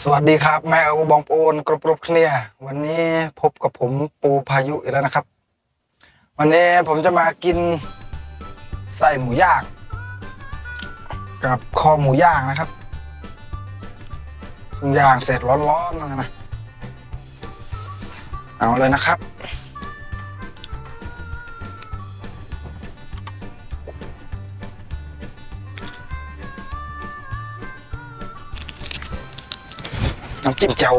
สวัสดีครับ แม่อูบองปูนกรุบกรุบเคลียวันนี้พบกับผมปูพายุอีกแล้วนะครับ วันนี้ผมจะมากินไส้หมูย่าง กับคอหมูย่างนะครับย่างเสร็จร้อนๆนะเอาเลยนะครับ น้ำจิ้มแจ่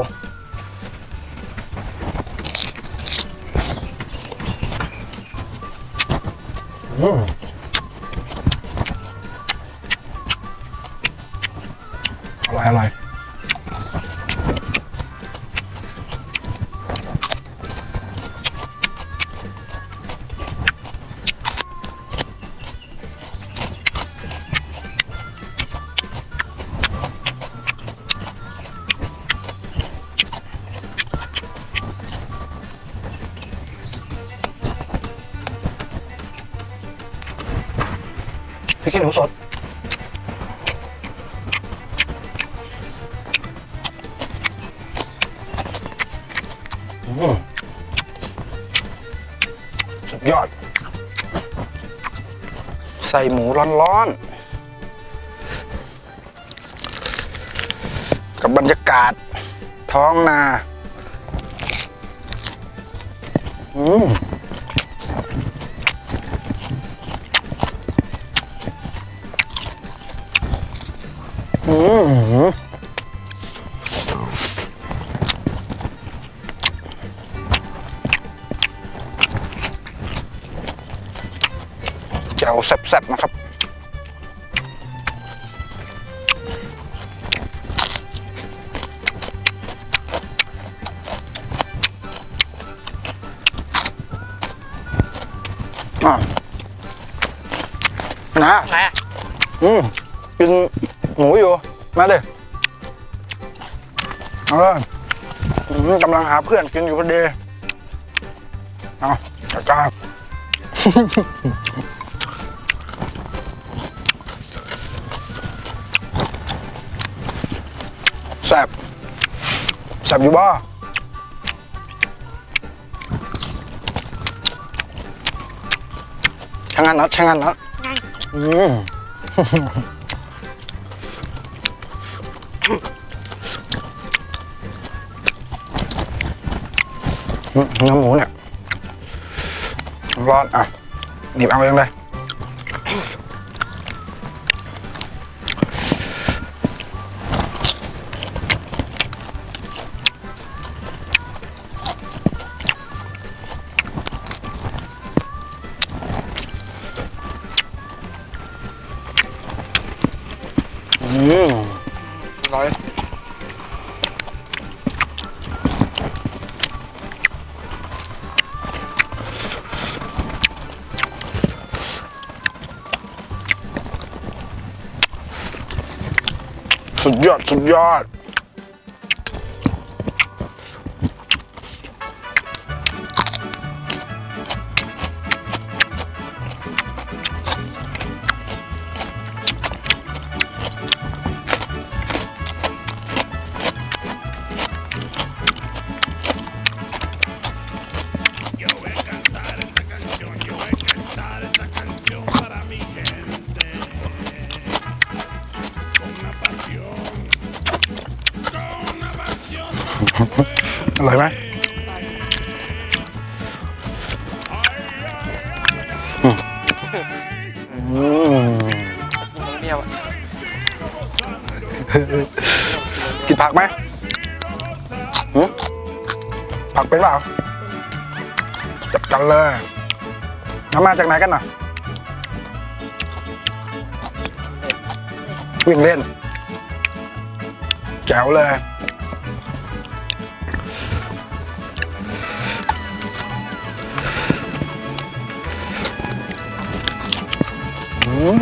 ขี้หนูสดอืมสุดยอด ใส่หมูร้อนๆ กับบรรยากาศ ท้องนา อืม นะอะไรอะอืมกินหมูอยู่ มาเลยเอาเลยอืมกำลังหาเพื่อนกินอยู่พอดีเอาจัดการแซ่บแซ่บอยู่บ่ช่างงานนัดช่างงานนัดงั้นอืมอืมเนื้อหมูเนี่ยร้อนอะหนีบเอาเองเลย ร้อยสุดยอด สุดยอด อร่อยไหมอืมกินตรงเดียวอะกินผักไหมหืมผักเป็นเปล่าจัดกันเลยน้ำมาจากไหนกันน่ะวิ่งเล่น แจ๋วเลย Mm.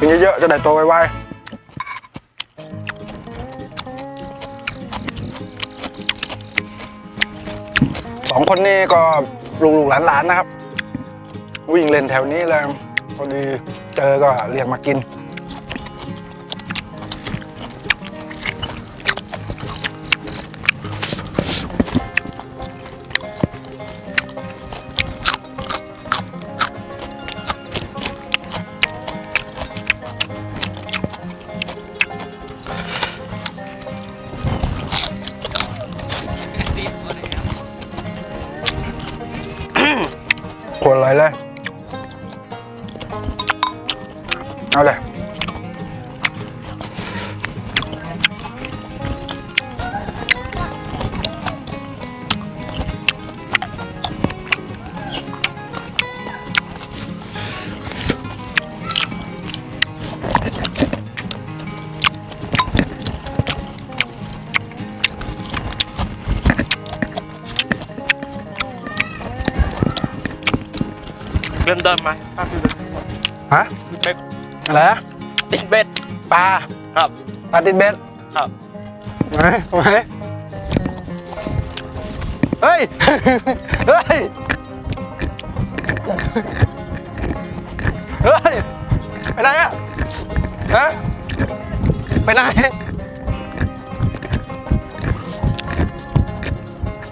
Nhìn dữ cho để tôi quay quay คนนี้ก็ลูกๆหลานๆนะครับ วิ่งเล่นแถวนี้เลยพอดีเจอก็เรียกมากิน คนอะไรเลย เอาเลย เดิมเดิมไหมภาพที่เป็นฮะเบ็ดอะไรนะติดเบ็ดปลาครับปลาติดเบ็ดครับไหนไหนเฮ้ย เฮ้ย เฮ้ย ไปไหนอะฮะไปไหน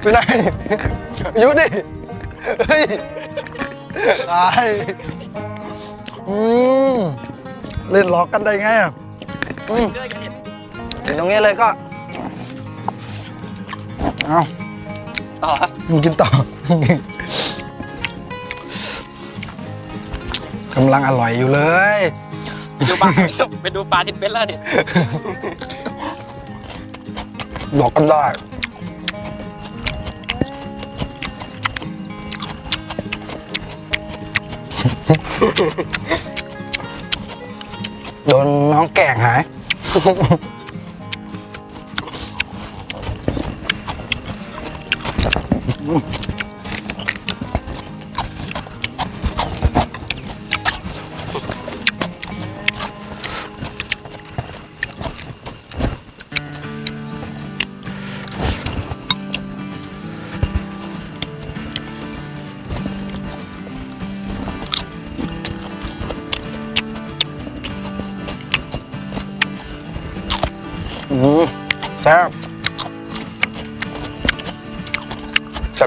ไปไหนหยุดดิ เฮ้ย ตายอืมเล่นหลอกกันได้ไงอะอืมเลื่อยกันเนี่ยเห็นตรงนี้เลยก็ เอาต่อครับมึงกินต่อกำลังอร่อยอยู่เลย ไปดูปลาไปดูปลาติดเบ็ดแล้วเนี่ยหลอกกันได้ โดนน้องแก่งหายอื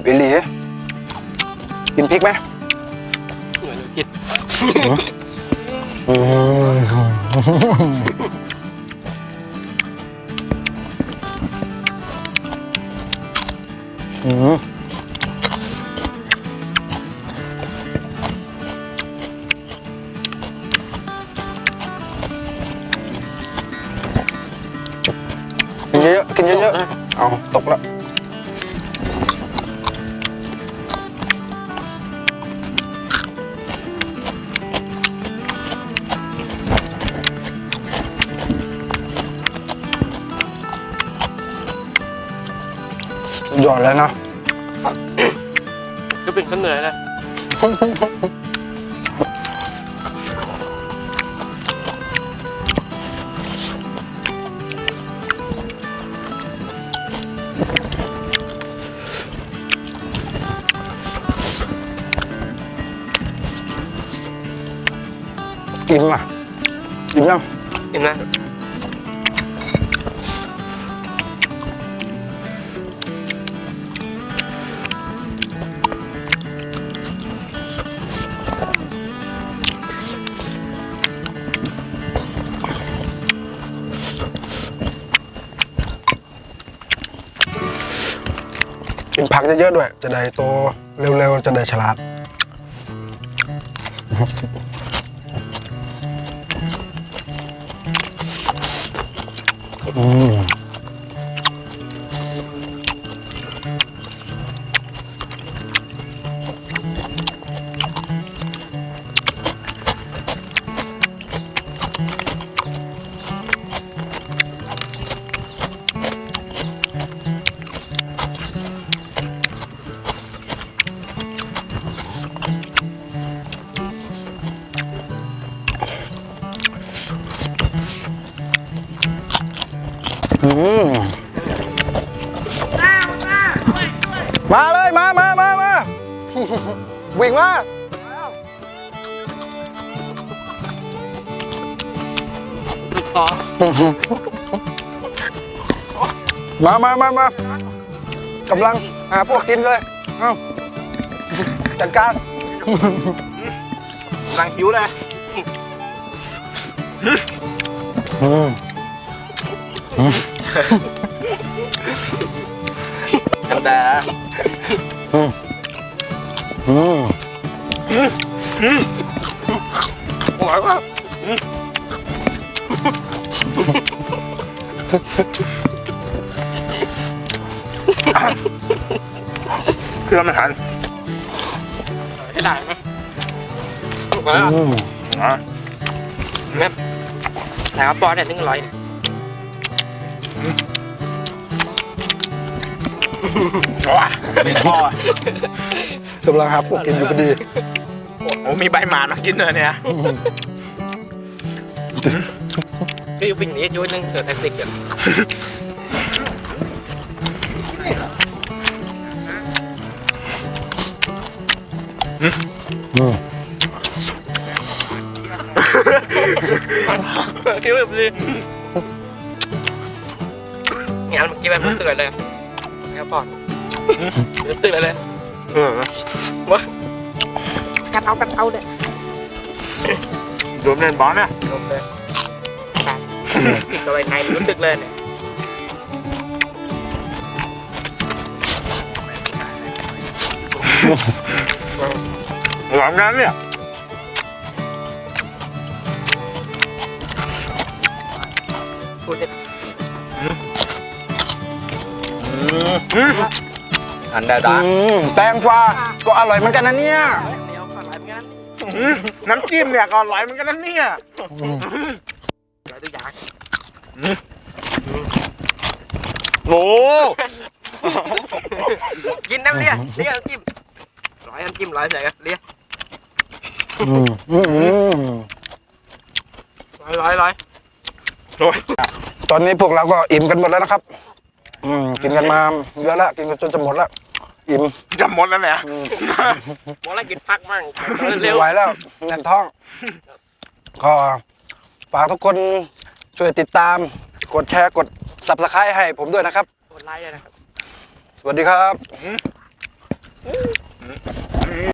อีหลีกินพริกไหมเหมือนกินอืมอืมกินเยอะๆกินเยอะๆเอาตกแล้ว ยอดแล้วเนาะก็เป็นข้าวเหนื่อยนะอิ่มอะอิ่มยังเห็นไกินผักเยอะๆด้วย จะได้โตเร็วๆ จะได้ฉลาด มาเลยมามามามาวิ่งมาสุดคอมามามามากำลังหาพวกกินเลยเอ้าจัดการกำลังหิวเลยอืม เครื่องไม่ทันให้หลังมาแล้วอืมอะเนี่ยแต่ว่าปอนเนี่ยนึ่งร้อยว้าเป็นคอกำลังหาพวกกินอยู่พอดีโอ้มีใบหมานมากินเลยเนี่ยที่วิ่งหนีจุ้ยนึงเกิดแท็กซี่อะอืมคิดว่าดีเนี่ยเมื่อกี้แบบรู้สึกอะไรเลยแค่ปอนรู้สึกอะไรเลยเออวะกันเอากั นเอาเลยโดนเล่นบอลเนี่ยลงเลยตัวในรู้สึกเลยเนี่ย หลังนั้นเนี่ยพูดเนี่ยอันดาดาอืมแตงฟ้าก็อร่อยเหมือนกันนะเนี่ยเดี๋ยวก่อนอะไรเหมือนกันน้ำจิ้มเนี่ยก็อร่อยเหมือนกันนะเนี่ยหลายตัวอย่างโอ้กินน้ำเลี้ยเลี้ยน้ำจิ้มร้อยน้ำจิ้มร้อยใส่กันเลี้ย อืมอืมอืมร้อยร้อยร้อยโอ้ยตอนนี้พวกเราก็อิ่มกันหมดแล้วนะครับ อืมกินกันมาเยอะแล้วกินกันจนจะหมดแล้วอิ่มจะหมดแล้วเนี่ยอืมมองแล้วกินพักมั่งไม่เร็วไหวแล้วแน่นท้อง ก็ฝากทุกคนช่วยติดตาม กดแชร์กด subscribe ให้ผมด้วยนะครับกดไลค์เลยนะครับ สวัสดีครับ